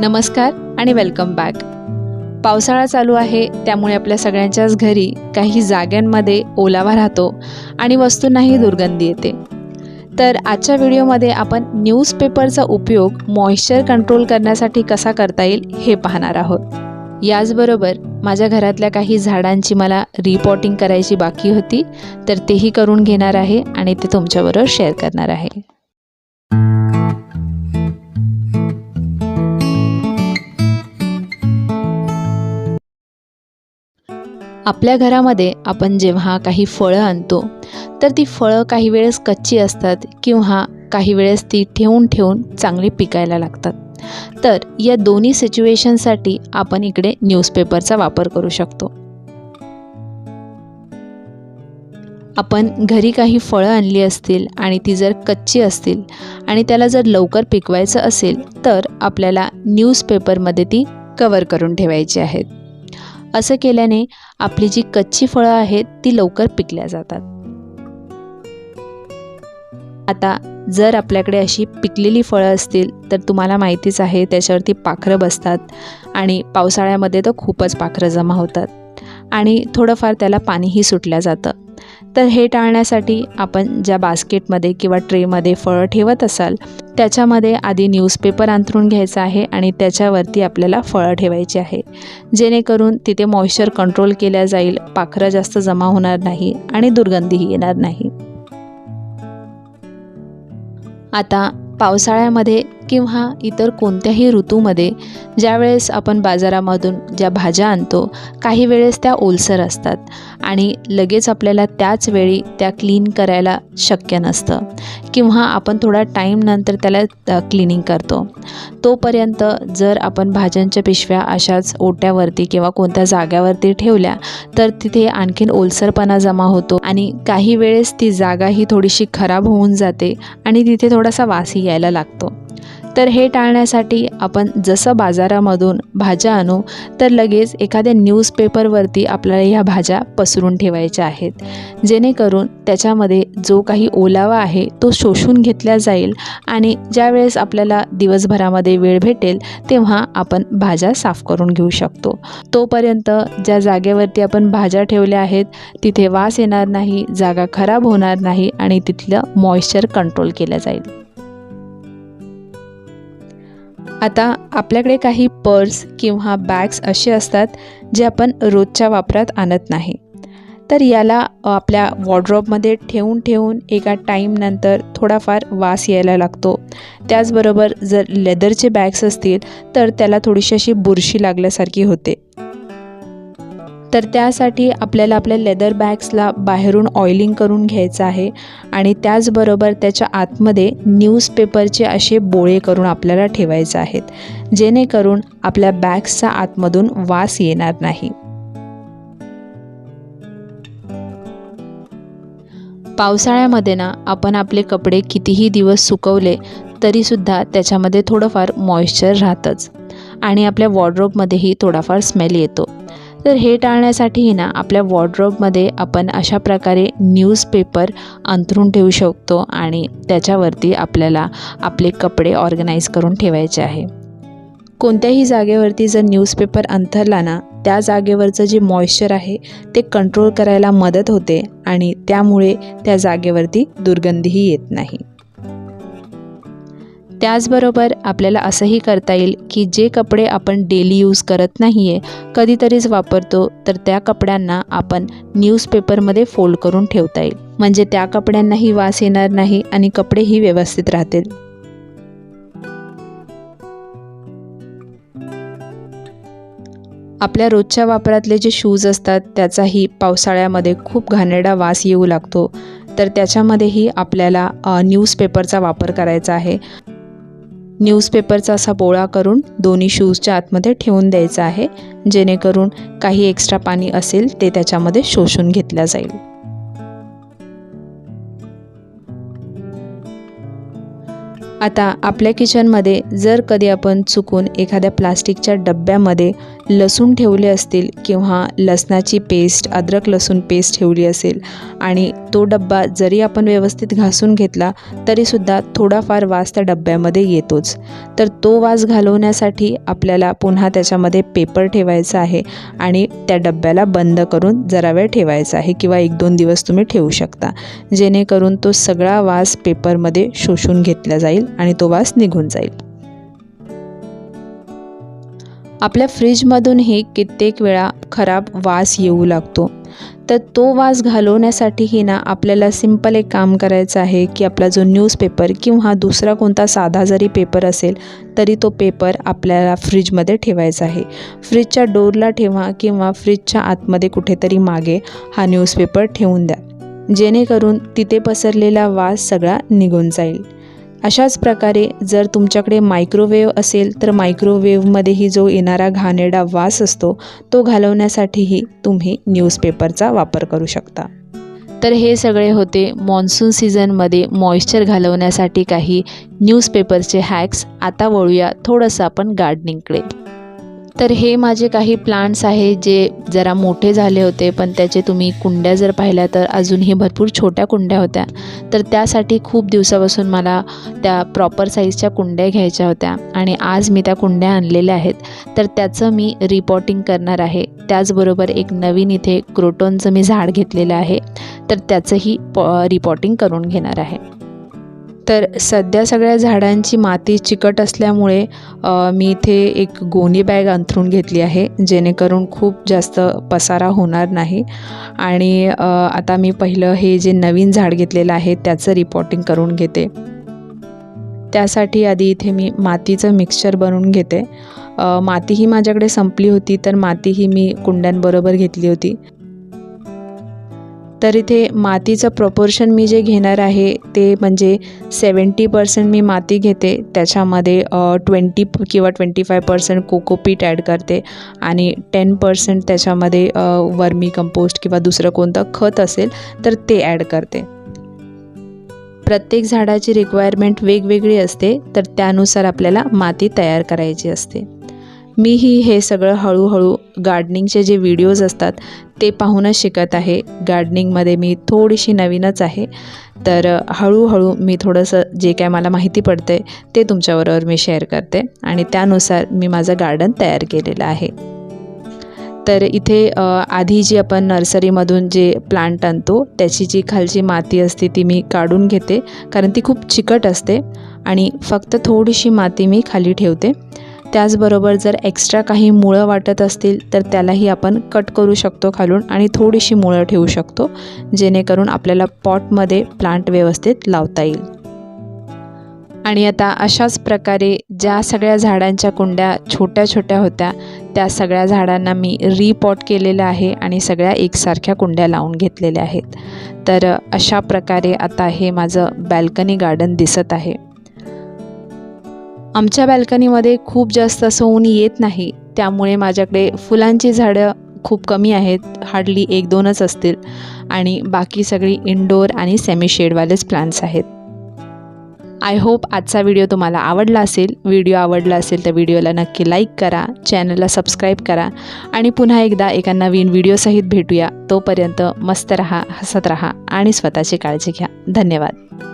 नमस्कार आणि welcome back पावसाळा चालू आहे त्यामुळे आपल्या सगळ्यांच्याच घरी काही जाग्यांमध्ये ओलावा राहतो आणि वस्तूंनाही दुर्गंधी येते. तर आजच्या व्हिडिओमध्ये आपण न्यूजपेपरचा उपयोग मॉइश्चर कंट्रोल करण्यासाठी कसा करता येईल हे पाहणार आहोत. याचबरोबर माझ्या घरातल्या काही झाडांची मला रिपॉटिंग करायची बाकी होती तर तेही करून घेणार आहे आणि ते तुमच्याबरोबर शेअर करणार आहे. आपल्या घरामध्ये आपण जेव्हा काही फळं आणतो तर ती फळं काही वेळेस कच्ची असतात किंवा काही वेळेस ती ठेवून ठेवून चांगली पिकायला लागतात. तर या दोन्ही सिच्युएशनसाठी आपण इकडे न्यूजपेपरचा वापर करू शकतो. आपण घरी काही फळं आणली असतील आणि ती जर कच्ची असतील आणि त्याला जर लवकर पिकवायचं असेल तर आपल्याला न्यूजपेपरमध्ये ती कवर करून ठेवायची आहेत. असं केल्याने आपली जी कच्ची फळं आहेत ती लवकर पिकल्या जातात. आता जर आपल्याकडे अशी पिकलेली फळं असतील तर तुम्हाला माहितीच आहे त्याच्यावरती पाखरं बसतात. आणि पावसाळ्यामध्ये तर खूपच पाखरं जमा होतात. आणि थोडंफार त्याला पाणीही सुटलं जातं. तर हे टाळण्यासाठी आपण ज्या बास्केटमध्ये किंवा ट्रेमध्ये फळं ठेवत असाल त्याच्यामध्ये आधी न्यूजपेपर अंथरून घ्यायचा आहे आणि त्याच्यावरती आपल्याला फळं ठेवायची आहे. जेणेकरून तिथे मॉइश्चर कंट्रोल केल्या जाईल पाखरं जास्त जमा होणार नाही आणि दुर्गंधीही येणार नाही. आता पावसाळ्यामध्ये किंवा इतर कोणत्याही ऋतूमध्ये ज्यावेळेस आपण बाजारामधून ज्या भाज्या आणतो काही वेळेस त्या ओलसर असतात आणि लगेच आपल्याला त्याच वेळी त्या क्लीन करायला शक्य नसतं किंवा आपण थोडा टाईम नंतर त्याला क्लिनिंग करतो. तोपर्यंत जर आपण भाज्यांच्या पिशव्या अशाच ओट्यावरती किंवा कोणत्या जाग्यावरती ठेवल्या तर तिथे आणखीन ओलसरपणा जमा होतो आणि काही वेळेस ती जागा ही थोडीशी खराब होऊन जाते आणि तिथे थोडासा वासही यायला लागतो. तर हे टाळण्यासाठी आपण जसं बाजारामधून भाज्या आणू तर लगेच एखाद्या न्यूजपेपरवरती आपल्याला ह्या भाज्या पसरून ठेवायच्या आहेत. जेणेकरून त्याच्यामध्ये जो काही ओलावा आहे तो शोषून घेतला जाईल आणि ज्यावेळेस आपल्याला दिवसभरामध्ये वेळ भेटेल तेव्हा आपण भाज्या साफ करून घेऊ शकतो. तोपर्यंत ज्या जागेवरती आपण भाज्या ठेवल्या आहेत तिथे वास येणार नाही जागा खराब होणार नाही आणि तिथलं मॉइश्चर कंट्रोल केलं जाईल. आता आपल्याकडे काही पर्स किंवा बॅग्स असे असतात जे आपण रोजच्या वापरात आणत नाही. तर याला आपल्या वॉर्ड्रॉपमध्ये ठेवून ठेवून एका टाईमनंतर थोडाफार वास यायला लागतो. त्याचबरोबर जर लेदरचे बॅग्स असतील तर त्याला थोडीशी अशी बुरशी लागल्यासारखी होते. तर त्यासाठी आपल्याला आपल्या लेदर बॅग्सला बाहेरून ऑइलिंग करून घ्यायचं आहे. आणि त्याचबरोबर त्याच्या आतमध्ये न्यूजपेपरचे असे बोळे करून आपल्याला ठेवायचे आहेत. जेणेकरून आपल्या बॅग्सचा आतमधून वास येणार नाही. पावसाळ्यामध्ये ना आपण आपले कपडे कितीही दिवस सुकवले तरीसुद्धा त्याच्यामध्ये थोडंफार मॉइश्चर राहतंच. आणि आपल्या वॉर्ड्रोबमध्येही थोडाफार स्मेल येतो. तर हे टाळण्यासाठी ना आपल्या वॉर्ड्रोबमध्ये आपण अशा प्रकारे न्यूजपेपर अंथरून ठेवू शकतो आणि त्याच्यावरती आपल्याला आपले कपडे ऑर्गनाईज करून ठेवायचे आहे. कोणत्याही जागेवरती जर न्यूजपेपर अंथरला ना त्या जागेवरचं जे मॉइश्चर आहे ते कंट्रोल करायला मदत होते आणि त्यामुळे त्या जागेवरती दुर्गंधीही येत नाही. त्याचबरोबर आपल्याला असंही करता येईल की जे कपडे आपण डेली यूज करत नाही आहे कधीतरीच वापरतो तर त्या कपड्यांना आपण न्यूजपेपरमध्ये फोल्ड करून ठेवता येईल. म्हणजे त्या कपड्यांनाही वास येणार नाही आणि कपडेही व्यवस्थित राहतील. आपल्या रोजच्या वापरातले जे शूज असतात त्याचाही पावसाळ्यामध्ये खूप घाणेरडा वास येऊ लागतो. तर त्याच्यामध्येही आपल्याला न्यूजपेपरचा वापर करायचा आहे. न्यूजपेपरचा असा बोळा करून दोन्ही शूजच्या आतमध्ये ठेवून द्यायचा आहे जेणेकरून काही एक्स्ट्रा पाणी असेल ते त्याच्यामध्ये शोषून घेतलं जाईल. आता आपल्या किचनमध्ये जर कधी आपण चुकून एखाद्या प्लास्टिकच्या डब्यामध्ये लसूण ठेवले असतील किंवा लसणाची पेस्ट अद्रक लसूण पेस्ट ठेवली असेल आणि तो डब्बा जरी आपण व्यवस्थित घासून घेतला तरीसुद्धा थोडाफार वास त्या डब्यामध्ये येतोच. तर तो वास घालवण्यासाठी आपल्याला पुन्हा त्याच्यामध्ये पेपर ठेवायचा आहे आणि त्या डब्याला बंद करून जरा वेळ ठेवायचा आहे किंवा एक दोन दिवस तुम्ही ठेवू शकता. जेणेकरून तो सगळा वास पेपरमध्ये शोषून घेतला जाईल आणि तो वास निघून जाईल. आपल्या फ्रीजमधूनही कित्येक वेळा खराब वास येऊ लागतो. तर तो वास घालवण्यासाठीही ना आपल्याला सिंपल एक काम करायचं आहे की आपला जो न्यूजपेपर किंवा दुसरा कोणता साधा जरी पेपर असेल तरी तो पेपर आपल्याला फ्रीजमध्ये ठेवायचा आहे. फ्रीजच्या डोरला ठेवा किंवा फ्रीजच्या आतमध्ये कुठेतरी मागे हा न्यूजपेपर ठेवून द्या. जेणेकरून तिथे पसरलेला वास सगळा निघून जाईल. अशाच प्रकारे जर तुमच्याकडे मायक्रोवेव्ह असेल तर मायक्रोवेव्हमध्येही जो येणारा घाणेरडा वास असतो तो घालवण्यासाठीही तुम्ही न्यूजपेपरचा वापर करू शकता. तर हे सगळे होते मॉन्सून सीझनमध्ये मॉइश्चर घालवण्यासाठी काही न्यूजपेपरचे हॅक्स आता वळूया थोडंसं आपण गार्डनिंगकडे तर हे माझे काही प्लांट्स आहे जे जरा मोठे झाले होते पण त्याचे तुम्ही कुंड्या जर पाहिल्या तर अजूनही भरपूर छोट्या कुंड्या होत्या. तर त्यासाठी खूप दिवसापासून मला त्या प्रॉपर साईजच्या कुंड्या घ्यायच्या होत्या आणि आज मी त्या कुंड्या आणलेल्या आहेत. तर त्याचं मी रिपॉटिंग करणार आहे. त्याचबरोबर एक नवीन इथे क्रोटॉनचं मी झाड घेतलेलं आहे. तर त्याचंही पॉ रिपॉटिंग करून घेणार आहे. तर सध्या सगळ्या झाडांची माती चिकट असल्यामुळे मी इथे एक गोणी बॅग अंथरून घेतली आहे जेणेकरून खूप जास्त पसारा होणार नाही. आणि आता मी पहिलं हे जे नवीन झाड घेतलेलं आहे त्याचं रिपोर्टिंग करून घेते. त्यासाठी आधी इथे मी मातीचं मिक्सचर बनवून घेते. माती ही माझ्याकडे संपली होती तर माती ही मी कुंड्यांबरोबर घेतली होती. तर इथे मातीचं प्रपोर्शन मी जे घेणार आहे ते म्हणजे सेवन्टी पर्सेंट मी माती घेते. त्याच्यामध्ये ट्वेंटी किंवा twenty five percent cocopeat add करते आणि टेन पर्सेंट त्याच्यामध्ये वर्मी कंपोस्ट किंवा दुसरं कोणतं खत असेल तर ते ॲड करते. प्रत्येक झाडाची रिक्वायरमेंट वेगवेगळी असते तर त्यानुसार आपल्याला माती तयार करायची असते. मीही हे सगळं हळूहळू गार्डनिंगचे जे व्हिडिओज असतात ते पाहूनच शिकत आहे. गार्डनिंगमध्ये मी थोडीशी नवीनच आहे. तर हळूहळू मी थोडंसं जे काय मला माहिती पडते ते तुमच्याबरोबर मी शेअर करते. आणि त्यानुसार मी माझं गार्डन तयार केलेलं आहे. तर इथे आधी जी आपण नर्सरीमधून जे प्लांट आणतो त्याची जी खालची माती असते ती मी काढून घेते. कारण ती खूप चिकट असते. आणि फक्त थोडीशी माती मी खाली ठेवते. त्याचबरोबर जर एक्स्ट्रा काही मुळं वाटत असतील तर त्यालाही आपण कट करू शकतो खालून आणि थोडीशी मुळं ठेवू शकतो जेणेकरून आपल्याला पॉटमध्ये प्लांट व्यवस्थित लावता येईल. आणि आता अशाच प्रकारे ज्या सगळ्या झाडांच्या कुंड्या छोट्या छोट्या होत्या त्या सगळ्या झाडांना मी रिपॉट केलेलं आहे आणि सगळ्या एकसारख्या कुंड्या लावून घेतलेल्या आहेत. तर अशा प्रकारे आता हे माझं बॅल्कनी गार्डन दिसत आहे. आमच्या बॅल्कनीमध्ये खूप जास्त असं ऊन येत नाही. त्यामुळे माझ्याकडे फुलांची झाडं खूप कमी आहेत. हार्डली एक दोनच असतील. आणि बाकी सगळी इनडोअर आणि सेमी शेडवालेच प्लांट्स आहेत. आय होप आजचा व्हिडिओ तुम्हाला आवडला असेल. व्हिडिओ आवडला असेल तर व्हिडिओला नक्की लाईक करा. चॅनलला सबस्क्राईब करा. आणि पुन्हा एकदा एका नवीन व्हिडिओसहित भेटूया. तोपर्यंत मस्त रहा हसत रहा आणि स्वतःची काळजी घ्या. धन्यवाद.